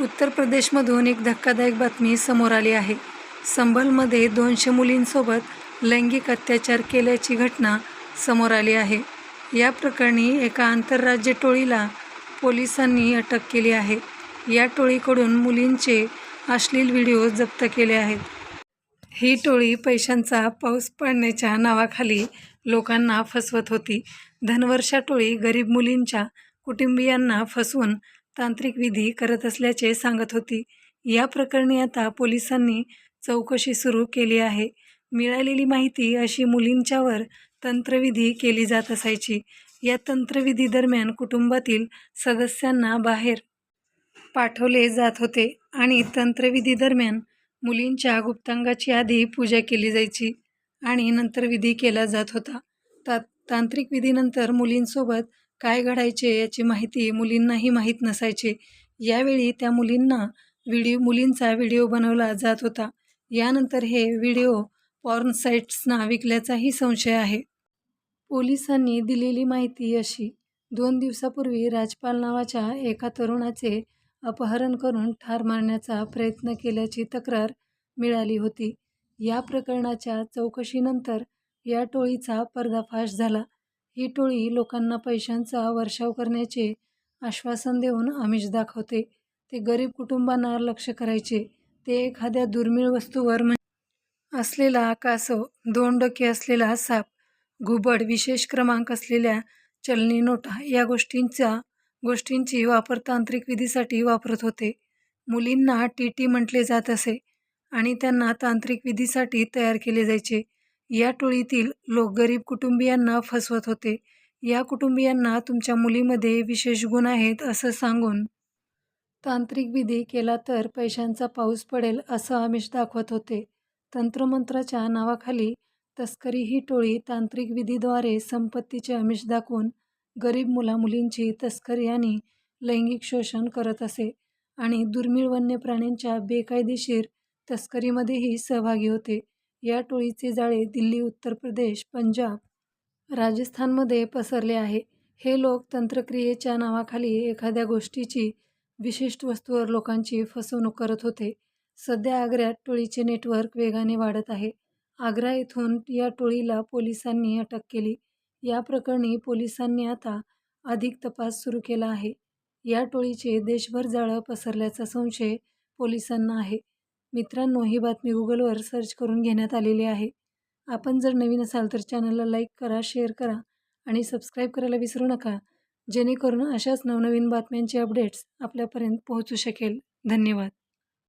उत्तर प्रदेशमधून एक धक्कादायक बातमी समोर आली आहे. संभलमध्ये दोनशे मुलींसोबत लैंगिक अत्याचार केल्याची घटना समोर आली आहे. या प्रकरणी एका आंतरराज्य टोळीला पोलिसांनी अटक केली आहे. या टोळीकडून मुलींचे अश्लील व्हिडिओ जप्त केले आहेत. ही टोळी पैशांचा पाऊस पाडण्याच्या नावाखाली लोकांना फसवत होती. धनवर्षा टोळी गरीब मुलींच्या कुटुंबियांना फसवून तांत्रिक विधी करत असल्याचे सांगत होती. या प्रकरणी आता पोलिसांनी चौकशी सुरू केली आहे. मिळालेली माहिती अशी मुलींच्यावर तंत्रविधी केली जात असायची. या तंत्रविधी दरम्यान कुटुंबातील सदस्यांना बाहेर पाठवले जात होते आणि तंत्रविधी दरम्यान मुलींच्या गुप्तांगाची आधी पूजा केली जायची आणि नंतर विधी केला जात होता. ता तांत्रिक विधीनंतर मुलींसोबत काय घडायचे याची माहिती मुलींनाही माहीत नसायची. यावेळी त्या मुलींना व्हिडिओ मुलींचा व्हिडिओ बनवला जात होता. यानंतर हे व्हिडिओ पॉर्न साईट्सना विकल्याचाही संशय आहे. पोलिसांनी दिलेली माहिती अशी दोन दिवसापूर्वी राजपाल नावाच्या एका तरुणाचे अपहरण करून ठार मारण्याचा प्रयत्न केल्याची तक्रार मिळाली होती. या प्रकरणाच्या चौकशीनंतर या टोळीचा पर्दाफाश झाला. ही टोळी लोकांना पैशांचा वर्षाव करण्याचे आश्वासन देऊन आमिष दाखवते. ते गरीब कुटुंबांना लक्ष करायचे. ते एखाद्या दुर्मिळ वस्तूवर असलेला कासव दोन डोके असलेला साप घुबड विशेष क्रमांक असलेल्या चलनी नोटा या गोष्टींचा गोष्टींची वापर तांत्रिक विधीसाठी वापरत होते. मुलींना टी टी म्हटले जात असे आणि त्यांना तांत्रिक विधीसाठी तयार केले जायचे. या टोळीतील लोक गरीब कुटुंबियांना फसवत होते. या कुटुंबियांना तुमच्या मुलीमध्ये विशेष गुण आहेत असं सांगून तांत्रिक विधी केला तर पैशांचा पाऊस पडेल असं आमिष दाखवत होते. तंत्रमंत्राच्या नावाखाली तस्करी ही टोळी तांत्रिक विधीद्वारे संपत्तीचे आमिष दाखवून गरीब मुलामुलींची तस्करी आणि लैंगिक शोषण करत असे आणि दुर्मिळ वन्य प्राण्यांच्या बेकायदेशीर तस्करीमध्येही सहभागी होते. या टोळीचे जाळे दिल्ली उत्तर प्रदेश पंजाब राजस्थानमध्ये पसरले आहे. हे लोक तंत्रक्रियेच्या नावाखाली एखाद्या गोष्टीची विशिष्ट वस्तूवर लोकांची फसवणूक करत होते. सध्या आग्र्यात टोळीचे नेटवर्क वेगाने वाढत आहे. आग्रा येथून या टोळीला पोलिसांनी अटक केली. या प्रकरणी पोलिसांनी आता अधिक तपास सुरू केला आहे. या टोळीचे देशभर जाळं पसरल्याचा संशय पोलिसांना आहे. मित्रांनो ही बातमी गुगलवर सर्च करून घेण्यात आलेली आहे. आपण जर नवीन असाल तर चॅनलला लाईक करा शेअर करा आणि सबस्क्राईब करायला विसरू नका. जेणेकरून अशाच नवनवीन बातम्यांचे अपडेट्स आपल्यापर्यंत पोहोचू शकेल. धन्यवाद.